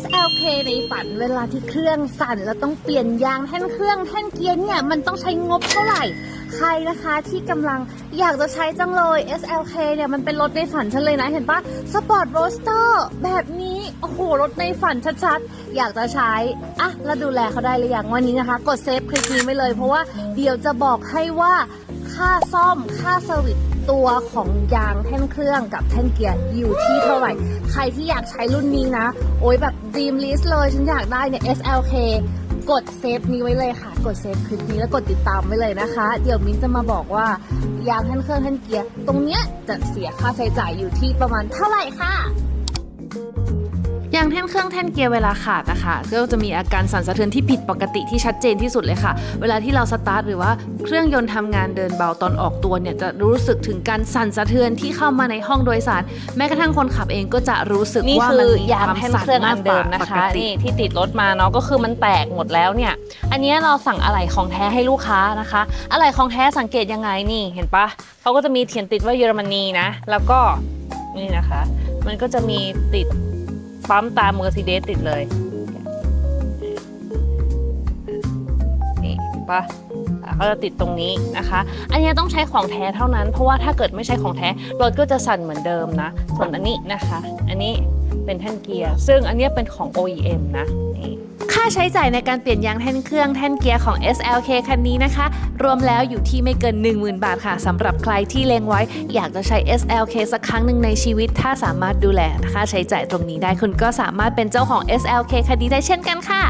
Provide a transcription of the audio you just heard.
SLK ในฝันเวลาที่เครื่องสั่นแล้วต้องเปลี่ยนยางแท่นเครื่องแท่นเกียร์เนี่ยมันต้องใช้งบเท่าไหร่ ใครนะคะที่กำลังอยากจะใช้จังเลย SLK เนี่ยมันเป็นรถในฝันฉันเลยนะเห็นปะสปอร์ตโรสเตอร์แบบนี้ โอ้โห รถในฝันชัดๆ อยากจะใช้อะแล้วดูแลเขาได้หรือยังวันนี้นะคะ กดเซฟคลิปนี้ไว้เลยเพราะว่าเดี๋ยวจะบอกให้ว่าค่าซ่อมค่าเซอร์วิส ตัวของยางแท่นเครื่องกับแท่นเกียร์อยู่ที่เท่าไหร่ ใครที่อยากใช้รุ่นนี้นะ โอ้ยแบบ dream list เลย ฉันอยากได้เนี่ย SLK กดเซฟนี้ไว้เลยค่ะ กดเซฟคลิปนี้แล้วกดติดตามไว้เลยนะคะ เดี๋ยวมิ้นจะมาบอกว่ายางแท่นเครื่องแท่นเกียร์ ตรงเนี้ยจะเสียค่าใช้จ่ายอยู่ที่ประมาณเท่าไหร่ค่ะ ย่างแท่นเครื่องแท่นเกียร์เวลาขาดนะคะก็จะมีอาการสั่นสะเทือนที่ผิดปกติที่ชัดเจนที่สุดเลยค่ะ เวลาที่เราสตาร์ทหรือว่าเครื่องยนต์ทำงานเดินเบาตอนออกตัวเนี่ยจะรู้สึกถึงการสั่นสะเทือนที่เข้ามาในห้องโดยสาร แม้กระทั่งคนขับเองก็จะรู้สึกนี่ว่าคืมันอมียางความแท่นสั่นเครื่องมาอักนกเดิว่ามนะปคะกตินี่ที่ติดรถมาเนาะก็คือมันแตกหมดแล้วเนี่ยอันเนี้ยเราสั่งอะไหล่ของแท้ให้ลูกค้านะคะ อะไหล่ของแท้สังเกตยังไงนี่เห็นปะเขาก็จะมีเขียนติดว่าเยอรมนีนะ แล้วก็นี่นะคะ มันก็จะมีติด ปั๊มตามเมอร์ซีเดสติดเลย นี่เห็นปะเขาจะติดตรงนี้นะคะ อันนี้ต้องใช้ของแท้เท่านั้น เพราะว่าถ้าเกิดไม่ใช้ของแท้รถก็จะสั่นเหมือนเดิมนะ ส่วนอันนี้นะคะ อันนี้ เป็นแท่นเกียร์ ซึ่งอันนี้เป็นของ OEM นะนี่ค่าใช้จ่ายในการเปลี่ยนยางแท่นเครื่องแท่นเกียร์ของ SLK คันนี้นะคะ รวมแล้วอยู่ที่ไม่เกิน 10,000 บาทค่ะสำหรับใครที่เลงไว้ อยากจะใช้ SLK สักครั้งหนึ่งในชีวิต ถ้าสามารถดูแลค่าใช้จ่ายตรงนี้ได้คุณก็สามารถเป็นเจ้าของ SLK คันนี้ได้เช่นกันค่ะ